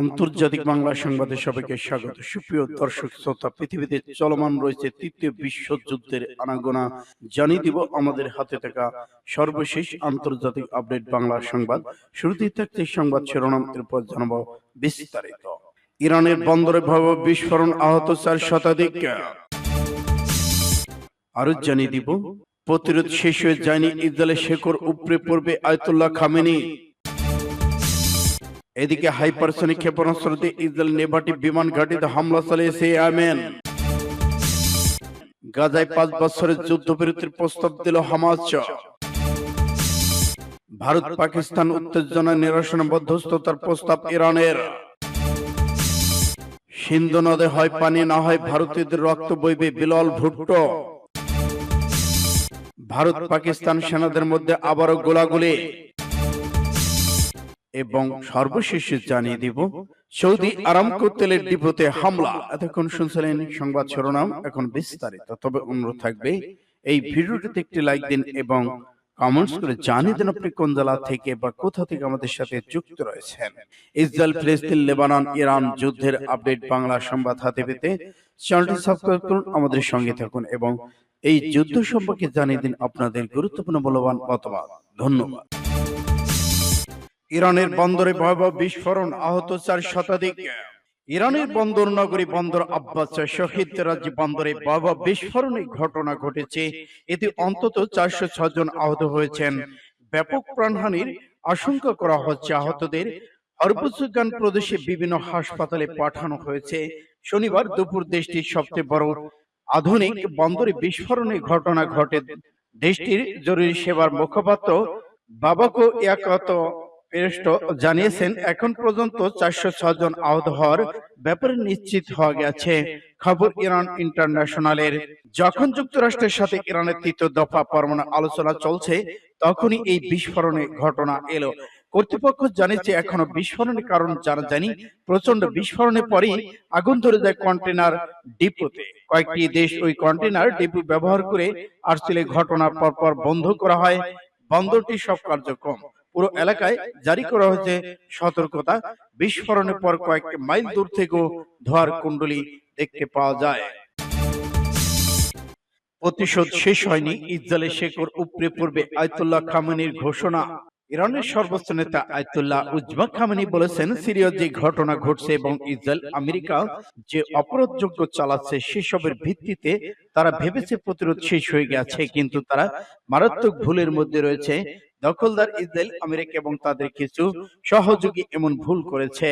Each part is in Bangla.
আন্তর্জাতিক বাংলা সংবাদে সবাইকে স্বাগত। সুপ্রিয় দর্শক শ্রোতা পৃথিবীতে চলমান রয়েছে তৃতীয় বিশ্বযুদ্ধের আনাগোনা জানিয়ে দিব আমাদের হাতে থাকা সর্বশেষ আন্তর্জাতিক আপডেট বাংলা সংবাদ। শুরুতেই থাকছে সংবাদ শিরোনাম। এরপর জানাব বিস্তারিত। ইরানের বন্দরে ভয়াবহ বিস্ফোরণ আহত চার শতাধিক আরও জানিয়ে দিব প্রতিরোধ শেষ হয়ে যায়নি ইসরায়েলের শেখর উপরে পড়বে আয়তুল্লাহ খামেনি। এদিকে হাইপারসনিক ক্ষেপণাস্ত্র দিয়ে ইসরায়েল নেভাটি বিমান ঘাটিতে হামলা চালিয়েছে আমেন। গাজায় পাঁচ বছরের যুদ্ধবিরতির প্রস্তাব দিল হামাস। ভারত পাকিস্তান উত্তেজনা নিরসনে মধ্যস্থতার প্রস্তাব ইরানের। সিন্ধু নদে হয় পানি না হয় ভারতীয়দের রক্ত বইবে বিলল ভুট্টো। ভারত পাকিস্তান সেনাদের মধ্যে আবারও গোলাগুলি। এবং সর্বশেষ জানিয়ে দিব সৌদি আরামকো তেলের ডিপোতে হামলা। এতক্ষণ শুনছিলেন সংবাদ শিরোনাম এখন বিস্তারিত। তবে অনুরোধ থাকবে এই ভিডিওটিতে একটি লাইক দিন এবং কমেন্টস করে জানিয়ে দিন আপনি কোন জেলা থেকে বা কোথা থেকে আমাদের সাথে যুক্ত রয়েছেন। ইসরায়েল ফিলিস্তিন লেবানন ইরান যুদ্ধের আপডেট বাংলা সংবাদ হাতে পেতে চ্যানেলটি সাবস্ক্রাইব করুন আমাদের সঙ্গে থাকুন এবং এই যুদ্ধ সম্পর্কে জানিয়ে দিন আপনাদের গুরুত্বপূর্ণ মূল্যবান মতামত ধন্যবাদ। ইরানের বন্দরে ভয়াবহ বিস্ফোরণ আহত চার শতাধিক ইরানের বন্দর নগরী বন্দর আব্বাস শহীদ রাজ্য বন্দরে ভয়াবহ বিস্ফোরণের ঘটনা ঘটেছে। এতে অন্তত চারশো জন আহত হয়েছেন। ব্যাপক প্রাণহানির আশঙ্কা করা হচ্ছে আহতদের। হরপুজগান প্রদেশে বিভিন্ন হাসপাতালে পাঠানো হয়েছে। শনিবার দুপুর দেশটির সবচেয়ে বড় আধুনিক বন্দরে বিস্ফোরণের ঘটনা ঘটে। দেশটির জরুরি সেবার মুখপাত্র বাবাকো ইয়াকাত পেরেস্ট জানিয়েছেন এখন পর্যন্ত চারশো ছয় জন আহত হওয়ার ব্যাপারে নিশ্চিত হওয়া গেছে। খবর ইরান ইন্টারন্যাশনালের। যখন যুক্তরাষ্ট্রের সাথে ইরানের তৃতীয় দফা পরমাণু আলোচনা চলছে তখনই এই বিস্ফোরণের ঘটনা এলো। কর্তৃপক্ষ জানিয়েছে এখনও বিস্ফোরণের কারণ জানা জানি প্রচণ্ড বিস্ফোরণের পরই আগুন ধরে যায় কন্টেনার ডিপোতে। কয়েকটি দেশ ওই কন্টেনার ডিপো ব্যবহার করে আর্সেলে ঘটনা পরপর বন্ধ করা হয়। বন্দরটি সব কার্যক্রম পুরো এলাকায় জারি করা হয়েছে সতর্কতা। বিস্ফোরণের পর কয়েক মাইল দূর থেকেও ধোয়ার কুণ্ডলি দেখতে পাওয়া যায়। প্রতিশোধ শেষ হয়নি ইসরায়েলের শেকড় উপরে পড়বে আয়তুল্লাহ খামেনির ঘোষণা। ইরানের সর্বোচ্চ নেতা আয়তুল্লাহ উজমা খামেনি বলেছেন সিরিয়ার যে ঘটনা ঘটছে এবং ইসরায়েল আমেরিকা যে অপরাধযোগ্য চালাচ্ছে সেসবের ভিত্তিতে তারা ভেবেছে প্রতিরোধ শেষ হয়ে গেছে, কিন্তু তারা মারাত্মক ভুলের মধ্যে রয়েছে। দখলদার ইসরায়েল, আমেরিকা এবং তাদের কিছু সহযোগী এমন ভুল করেছে।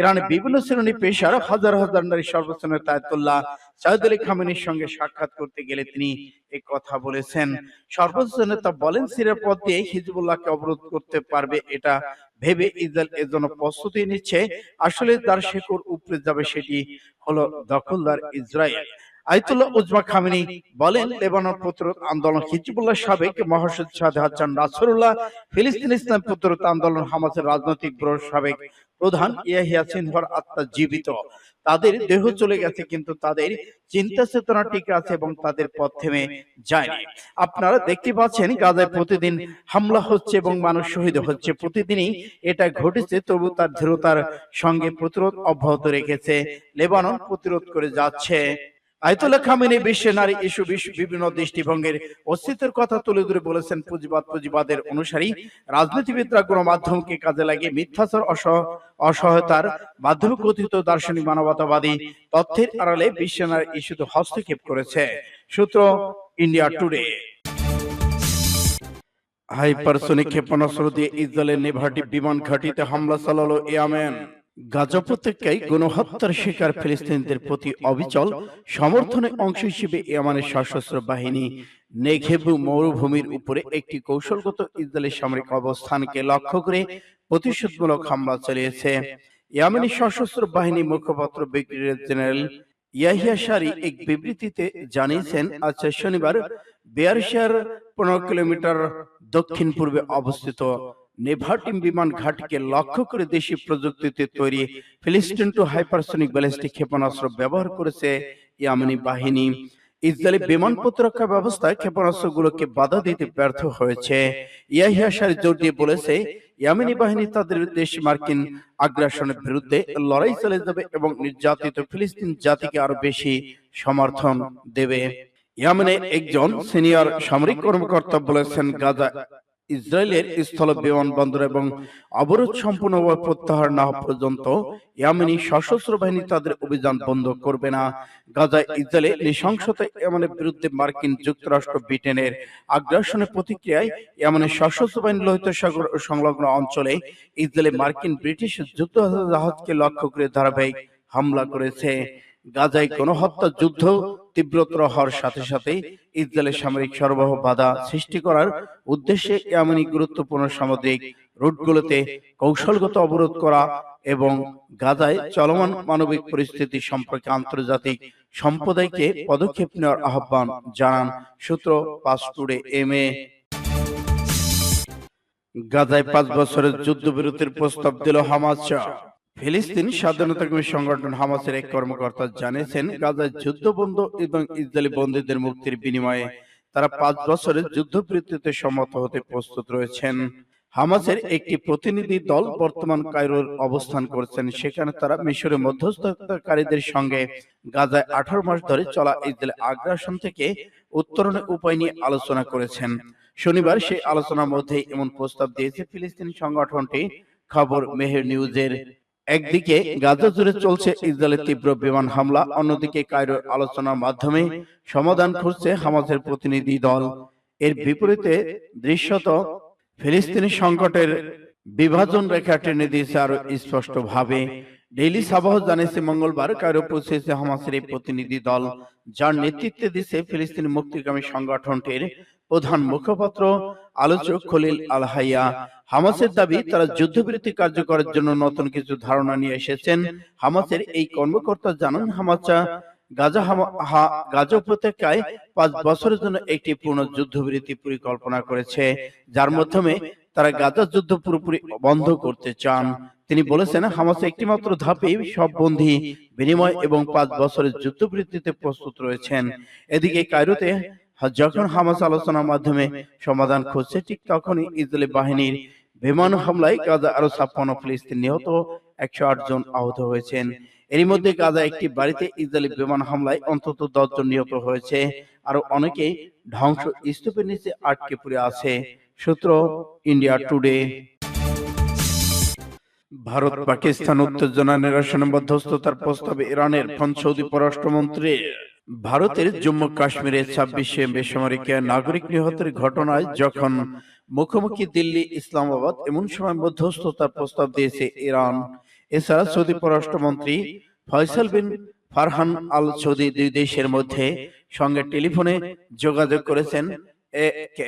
ইরানের বিভিন্ন শ্রেণি পেশার হাজার হাজার নারী সর্বোচ্চ নেতা আয়তুল্লাহ সাইদ আলী খামেনির সঙ্গে সাক্ষাৎ করতে গেলে তিনি এই কথা বলেছেন। সর্বোচ্চ নেতা বলেন, সিরিয়ার পথ দিয়ে হিজবুল্লাহকে অবরোধ করতে পারবে এটা ভেবে ইসরায়েল এর জন্য প্রস্তুতি নিচ্ছে। আসলে তার শেকড় উপরে যাবে সেটি হলো দখলদার ইসরায়েল। আয়তুল্লাহ উজমা খামিনি বলেন লেবানন প্রতিরোধ আন্দোলন হিজবুল্লাহ সাবেক মহাসচিব সাদ হাসান নাসরুল্লাহ ফিলিস্তিন ইসলাম প্রতিরোধ আন্দোলন হামাসের রাজনৈতিক ব্যুরোর সাবেক প্রধান ইয়াহিয়া সিনহর আত্মা জীবিত। তাদের দেহ চলে গেছে কিন্তু তাদের চিন্তা চেতনা টিকে আছে এবং তাদের পথ থেমে যায়নি। আপনারা দেখতে পাচ্ছেন গাজায় প্রতিদিন হামলা হচ্ছে এবং মানুষ শহীদ হচ্ছে। প্রতিদিনই এটা ঘটেছে তবু তার দৃঢ়তার সঙ্গে প্রতিরোধ অব্যাহত রেখেছে লেবানন প্রতিরোধ করে যাচ্ছে আয়তুল্লাহ নারী ইস্যু বিভিন্ন অস্তিত্বের কথা তুলে ধরে বলেছেন পুঁজিবাদ পুঁজিবাদের অনুসারী রাজনীতিবিদরা গণমাধ্যমকে কাজে লাগিয়ে মিথ্যাচার অসহায়তার মাধ্যমে কথিত দার্শনিক মানবতাবাদী তথ্যের আড়ালে নারী ইস্যুতে হস্তক্ষেপ করেছে। সূত্র ইন্ডিয়া টুডে। হাইপারসোনিক ক্ষেপণাস্ত্র দিয়ে ইসরায়েলের নেভাটি বিমান ঘাটিতে হামলা চালালো ইয়ামেন। গাজা উপত্যকায় গণহত্যার শিকার ফিলিস্তিনিদের প্রতি অবিচল সমর্থনের অংশ হিসেবে ইয়ামানের সশস্ত্র বাহিনী নেঘেবু মরুভূমির উপরে একটি কৌশলগত ইসরায়েলের সামরিক অবস্থানকে লক্ষ্য করে প্রতিশোধমূলক হামলা চালিয়েছে। ইয়ামানি সশস্ত্র বাহিনী মুখপাত্র ব্রিগেডিয়ার জেনারেল ইয়াহিয়া সারি এক বিবৃতিতে জানিয়েছেন, আজ শনিবার বেয়ারশার পনেরো কিলোমিটার দক্ষিণ পূর্বে অবস্থিত নেভাটিম বিমান ঘাটিকে লক্ষ্য করে দেশি প্রযুক্তিতে তৈরি ফিলিস্টিন টু হাইপারসনিক ব্যালিস্টিক ক্ষেপণাস্ত্র ব্যবহার করেছে ইয়ামানি বাহিনী। ইসরায়েলি বিমান প্রতিরক্ষা ব্যবস্থায় ক্ষেপণাস্ত্রগুলোকে বাধা দিতে ব্যর্থ হয়েছে। ইয়াহিয়া সারি জোর দিয়ে বলেছে, ইয়ামেনি বাহিনী তাদের দেশ মার্কিন আগ্রাসনের বিরুদ্ধে লড়াই চালিয়ে যাবে এবং নির্যাতিত ফিলিস্তিন জাতিকে আরও বেশি সমর্থন দেবে। ইয়ামেনের একজন সিনিয়র সামরিক কর্মকর্তা বলেছেন, গাজা ইসরায়েলের স্থল বিমানবন্দর এবং অবরোধ সম্পূর্ণভাবে প্রত্যাহার না পর্যন্ত সশস্ত্র বাহিনী তাদের অভিযান বন্ধ করবে না। গাজায় ইসরায়েলে নৃশংসতা ইয়ামেনের বিরুদ্ধে মার্কিন যুক্তরাষ্ট্র ব্রিটেনের আগ্রাসনের প্রতিক্রিয়ায় ইয়ামেনের সশস্ত্র বাহিনী লোহিত সাগর ও সংলগ্ন অঞ্চলে ইসরায়েলে মার্কিন ব্রিটিশ যুদ্ধ জাহাজকে লক্ষ্য করে ধারাবাহিক হামলা করেছে। গাজায় গণহত্যা যুদ্ধ তীব্রতর হওয়ার সাথে সাথে ইসরায়েলের সামরিক সরবরাহ বাধা সৃষ্টি করার উদ্দেশ্যে এমনই গুরুত্বপূর্ণ সামুদ্রিক রুটগুলোতে কৌশলগত অবরোধ করা এবং গাজায় চলমান মানবিক পরিস্থিতি সম্পর্কে আন্তর্জাতিক সম্প্রদায়কে পদক্ষেপ নেওয়ার আহ্বান জানান সূত্র পাসপুরে এম এ। গাজায় পাঁচ বছরের যুদ্ধবিরতির প্রস্তাব দিল হামাস ফিলিস্তিন স্বাধীনতাকামী সংগঠন হামাসের এক কর্মকর্তা জানিয়েছেন গাজায় যুদ্ধ বন্ধ এবং ইসরায়েলি বন্দীদের মুক্তির বিনিময়ে তারা পাঁচ বছরের যুদ্ধবিরতিতে সম্মত হতে প্রস্তুত রয়েছেন। হামাসের একটি প্রতিনিধি দল বর্তমান কায়রোর অবস্থান করছেন। সেখানে তারা মিশরের মধ্যস্থতাকারীদের সঙ্গে গাজায় আঠারো মাস ধরে চলা ইসরায়েল আগ্রাসন থেকে উত্তরণের উপায় নিয়ে আলোচনা করেছেন। শনিবার সেই আলোচনার মধ্যে এমন প্রস্তাব দিয়েছে ফিলিস্তিনি সংগঠনটি। খবর মেহের নিউজের একদিকে গাজা জুড়ে চলছে ইসরায়েলের তীব্র বিমান হামলা অন্যদিকে কায়রোর আলোচনার মাধ্যমে সমাধান খুঁজছে হামাসের প্রতিনিধি দল। এর বিপরীতে দৃশ্যত ফিলিস্তিনি সংকটের বিভাজন রেখা টেনে দিয়েছে আরও স্পষ্ট ভাবে ডেইলি সাবাহ জানিয়েছে মঙ্গলবার কায়রো পৌঁছেছে হামাসের এই প্রতিনিধি দল, যার নেতৃত্বে দিচ্ছে ফিলিস্তিনি মুক্তিগামী সংগঠনটির প্রধান মুখপাত্র আলোচক খলিল আল হাইয়া হামাসের দাবি, তারা যুদ্ধবিরতি কার্যকরের জন্য নতুন কিছু ধারণা নিয়ে এসেছেন। হামাসের এই কর্মকর্তা জানান, হামাসা গাজা উপত্যকায় পাঁচ বছরের জন্য একটি পূর্ণ যুদ্ধবিরতি পরিকল্পনা করেছে, যার মাধ্যমে তারা গাজা যুদ্ধ পুরোপুরি বন্ধ করতে চান। তিনি বলেছেন, হামাস একটি মাত্র ধাপে সব বিনিময় এবং পাঁচ বছরের যুদ্ধবিরতিতে প্রস্তুত রয়েছেন। এদিকে কায়রোতে যখন হামাস আলোচনার মাধ্যমে সমাধান খুঁজছে, ঠিক তখনই ইসরায়েলি বাহিনীর বিমান হামলায় গাজা আরও ছাপ্পান্ন ফিলিস্তিন নিহত একশো আট জন আহত হয়েছেন। এরই মধ্যে গাজা একটি বাড়িতে ইসরায়েলি বিমান হামলায় অন্তত দশ জন নিহত হয়েছে। আরও অনেকে ধ্বংস স্তূপের নিচে আটকে পড়ে আছে সূত্র ইন্ডিয়া টুডে ভারত পাকিস্তান উত্তেজনা নিরসনে মধ্যস্থতার প্রস্তাবে ইরানের ফ্রান্স সৌদি পররাষ্ট্রমন্ত্রী। ভারতের জম্মু কাশ্মীরে ছাব্বিশে বেসামরিক নাগরিক নিহতের ঘটনায় যখন মুখোমুখি দিল্লি ইসলামাবাদ এমন সময় মধ্যস্থতার প্রস্তাব দিয়েছে ইরান। এছাড়া সৌদি পররাষ্ট্রমন্ত্রী Faisal bin Farhan Al Saudi দুই দেশের মধ্যে সঙ্গে টেলিফোনে যোগাযোগ করেছেন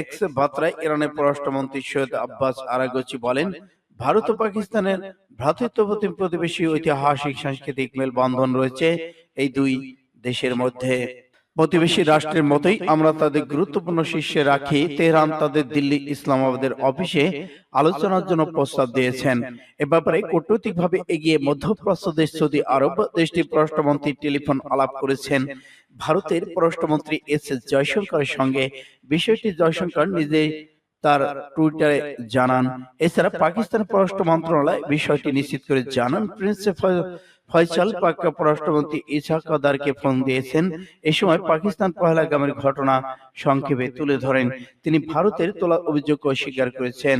এক্স বার্তায় ইরানের পররাষ্ট্রমন্ত্রী সৈয়দ আব্বাস আরাগচি বলেন ভারত ও পাকিস্তানের ভ্রাতৃত্বপতি প্রতিবেশী ঐতিহাসিক সাংস্কৃতিক মেলবন্ধন রয়েছে। এই দুই দেশের মধ্যে প্রতিবেশী রাষ্ট্রের মতোই আমরা তাদের গুরুত্বপূর্ণ শীর্ষে রাখি। তেহরান তাদের দিল্লি ইসলামাবাদের অফিসে আলোচনার জন্য প্রস্তাব দিয়েছেন। এ ব্যাপারে কূটনৈতিকভাবে এগিয়ে মধ্যপ্রাচ্য দেশ সৌদি আরব দেশটির পররাষ্ট্রমন্ত্রী টেলিফোন আলাপ করেছেন ভারতের পররাষ্ট্রমন্ত্রী এস এস জয়শঙ্করের সঙ্গে বিষয়টি জয়শঙ্কর নিজে তার টুইটারে জানান। এছাড়া পাকিস্তান পররাষ্ট্র মন্ত্রণালয় বিষয়টি নিশ্চিত করে জানান। প্রিন্স ফয়- ফয়সাল পাক পররাষ্ট্রমন্ত্রী ইসাক কাদারকে ফোন দিয়েছেন। এ সময় পাকিস্তান পহেলাগামের ঘটনা সংক্ষেপে তুলে ধরেন। তিনি ভারতের তোলা অভিযোগ অস্বীকার করেছেন।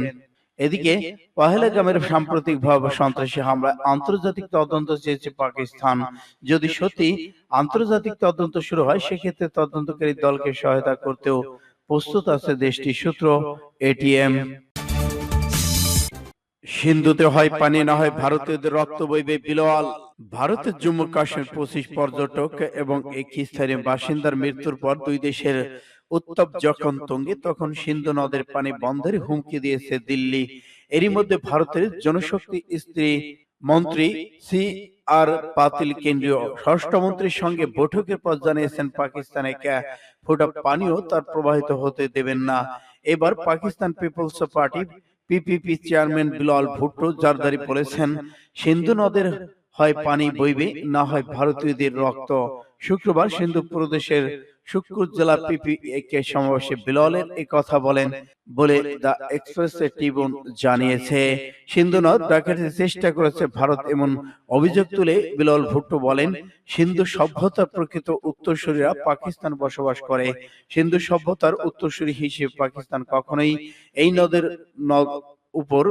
এদিকে পহেলাগামের সাম্প্রতিক ভাবে সন্ত্রাসী হামলায় আন্তর্জাতিক তদন্ত চেয়েছে পাকিস্তান। যদি সত্যি আন্তর্জাতিক তদন্ত শুরু হয় সেক্ষেত্রে তদন্তকারী দলকে সহায়তা করতেও প্রস্তুত আছে দেশটির সূত্র এটিএম সিন্ধুতে হয় পানি না হয় ভারতীয়দের রক্ত বইবে বিলোয়াল ভারতের জম্মু কাশ্মীর পঁচিশ পর্যটক এবং এক স্থানীয় বাসিন্দার মৃত্যুর পর দুই দেশের উত্তপ যখন তঙ্গে তখন সিন্ধু নদের পানি বন্ধের হুমকি দিয়েছে দিল্লি। এরই মধ্যে ভারতের জনশক্তি স্ত্রী মন্ত্রী সি আর পাতিল কেন্দ্রীয় স্বরাষ্ট্রমন্ত্রীর সঙ্গে বৈঠকের পর জানিয়েছেন পাকিস্তানে ফোঁটা পানিও তার প্রবাহিত হতে দেবেন না। এবার Pakistan Peoples Party PPP chairman Bilawal Bhutto Zardari বলেছেন সিন্ধু নদের হয় পানি বইবে না হয় ভারতীয়দের রক্ত। শুক্রবার সিন্ধু প্রদেশের শুক্কুর জেলা পিপিএকে সমাবেশে বিলালের এ কথা বলেন বলে দ্য এক্সপ্রেস ট্রিবিউন জানিয়েছে। সিন্ধু নদ ডাকাতে চেষ্টা করেছে ভারত এমন অভিযোগ তুলে বিলাল ভুট্টো বলেন সিন্ধু সভ্যতার প্রকৃত উত্তরসূরিরা পাকিস্তান বসবাস করে। সিন্ধু সভ্যতার উত্তরসূরি হিসেবে পাকিস্তান কখনোই এই নদের নদ উপর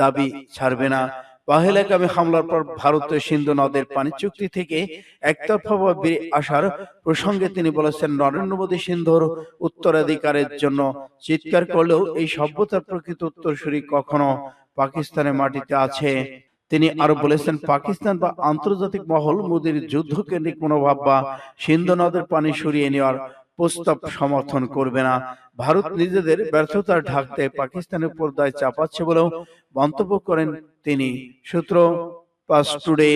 দাবি ছাড়বে না। পাহেলাগামী হামলার পর ভারত সিন্ধু নদের পানি চুক্তি থেকে একতরফাভাবে আসার প্রসঙ্গে তিনি বলেছেন, নরেন্দ্র মোদী সিন্ধুর উত্তরাধিকারের জন্য চিৎকার করলেও এই সভ্যতার প্রকৃত উত্তরসূরি কখনো পাকিস্তানের মাটিতে আছে। তিনি আরও বলেছেন, পাকিস্তান বা আন্তর্জাতিক মহল মোদীর যুদ্ধকেন্দ্রিক মনোভাব বা সিন্ধু নদের পানি সরিয়ে নেওয়ার প্রস্তাব সমর্থন করবে না। ভারত নিজেদের ব্যর্থতা ঢাকতে পাকিস্তানের উপর দায় চাপাচ্ছে বলেও মন্তব্য করেন তিনি সূত্র পাস টুডে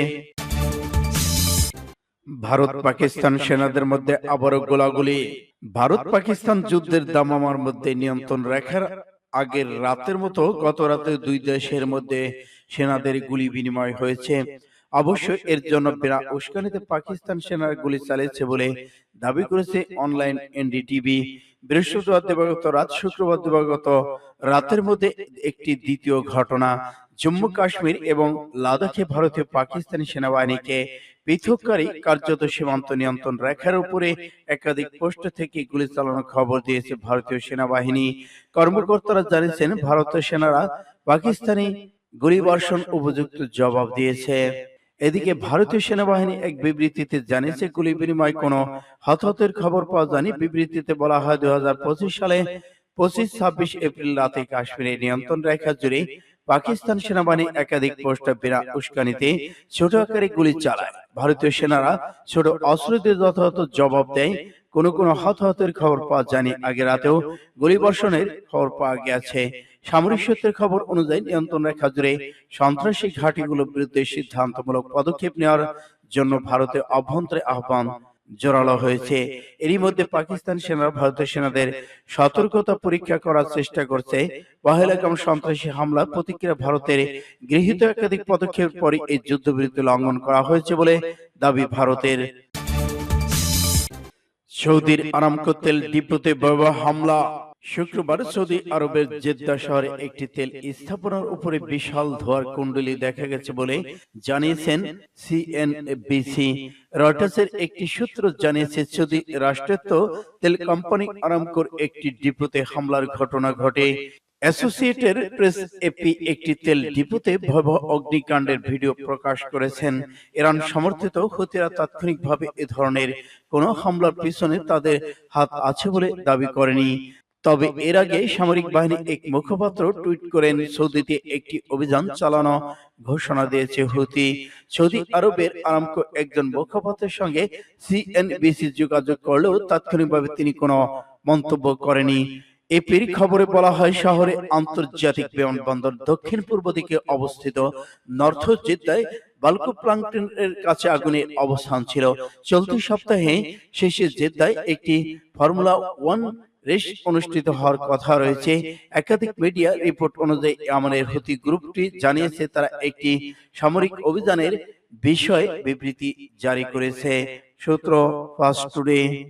ভারত পাকিস্তান সেনাদের মধ্যে আবারও গোলাগুলি। ভারত পাকিস্তান যুদ্ধের দামামার মধ্যে নিয়ন্ত্রণ রেখার আগের রাতের মতো গত রাতে দুই দেশের মধ্যে সেনাদের গুলি বিনিময় হয়েছে। অবশ্য এর জন্য বিনা উস্কানিতে পাকিস্তান সেনার গুলি চালিয়েছে বলে দাবি করেছে অনলাইন এনডিটিভি বৃহস্পতিবার দিবাগত রাত শুক্রবার দিবাগত রাতের মধ্যে একটি দ্বিতীয় ঘটনা জম্মু কাশ্মীর এবং লাদাখে ভারতীয় পাকিস্তানি সেনাবাহিনীকে পৃথককারী কার্যত সীমান্ত নিয়ন্ত্রণ রেখার উপরে একাধিক পোস্ট থেকে গুলি চালানোর খবর দিয়েছে ভারতীয় সেনাবাহিনী। কর্মকর্তারা জানিয়েছেন ভারতীয় সেনারা পাকিস্তানি গুলিবর্ষণ উপযুক্ত জবাব দিয়েছে। এদিকে ভারতীয় সেনাবাহিনী এক বিবৃতিতে জানিয়েছে গুলি বিনিময় কোনো হতাহতের খবর পাওয়া যায়নি। বিবৃতিতে বলা হয় দুই হাজার পঁচিশ সালে পঁচিশ ছাব্বিশ এপ্রিল রাতে কাশ্মীরের নিয়ন্ত্রণ রেখা জুড়ে পাকিস্তান সেনাবাহিনী একাধিক পোস্টে বিনা উস্কানিতে ছোট আকারে গুলি চালায়। ভারতীয় সেনারা ছোট অস্ত্র দিয়ে যথাযথ জবাব দেয় কোন কোন হতাহতের খবর পাওয়া যায়নি। আগে রাতেও গুলিবর্ষণের খবর পাওয়া গেছে। সামরিক সূত্রের খবর অনুযায়ী নিয়ন্ত্রণ রেখা জুড়ে সন্ত্রাসী ঘাঁটিগুলোর বিরুদ্ধে সিদ্ধান্তমূলক পদক্ষেপ নেওয়ার জন্য ভারতের অভ্যন্তরে আহ্বান জোরালো হয়েছে। এরই মধ্যে পাকিস্তান সেনারা ভারতীয় সেনাদের সতর্কতা পরীক্ষা করার চেষ্টা করছে। পহেলাগাম সন্ত্রাসী হামলা প্রতিক্রিয়া ভারতের গৃহীত একাধিক পদক্ষেপের পরই এই যুদ্ধবিরতি লঙ্ঘন করা হয়েছে বলে দাবি ভারতের সৌদির আরামকো তেল ডিপোতে ভয়াবহ হামলা। শুক্রবার সৌদি আরবের জেদ্দা শহরে একটি তেল স্থাপনার উপরে বিশাল ধোয়ার কুণ্ডলী দেখা গেছে বলে জানিয়েছেন সিএনবিসি। রয়টার্সের একটি সূত্র জানিয়েছে, সৌদি রাষ্ট্রায়ত্ত তেল কোম্পানি আরামকোর একটি ডিপোতে হামলার ঘটনা ঘটে। অ্যাসোসিয়েটেড প্রেস এপি একটি তেল ডিপোতে ভয়াবহ অগ্নিকাণ্ডের ভিডিও প্রকাশ করেছেন। ইরান সমর্থিত হুতিরা তাৎক্ষণিকভাবে এ ধরনের কোনো হামলার পিছনে তাদের হাত আছে বলে দাবি করেনি। তবে এর আগে সামরিক বাহিনী এক মুখপাত্র টুইট করেন, সৌদিতে একটি অভিযান চালানো ঘোষণা দিয়েছে হুতি। সৌদি আরবের আরামকো একজন মুখপাত্রের সঙ্গে সিএনবিসি যোগাযোগ করলেও তাৎক্ষণিকভাবে তিনি কোনো মন্তব্য করেনি। এপির খবরে বলা হয় শহরে আন্তর্জাতিক বিমানবন্দর দক্ষিণ পূর্ব দিকে অবস্থিত নর্থ জেদ্দায় বালকো প্লাংটনের কাছে আগুনের অবস্থান ছিল। চলতি সপ্তাহে শেষে জেদ্দায় একটি ফর্মুলা ওয়ান রেস অনুষ্ঠিত হওয়ার কথা রয়েছে। একাধিক মিডিয়া রিপোর্ট অনুযায়ী আমাদের হুতি গ্রুপটি জানিয়েছে, তারা একটি সামরিক অভিযানের বিষয়ে বিবৃতি জারি করেছে। সূত্র ফাস্ট টুডে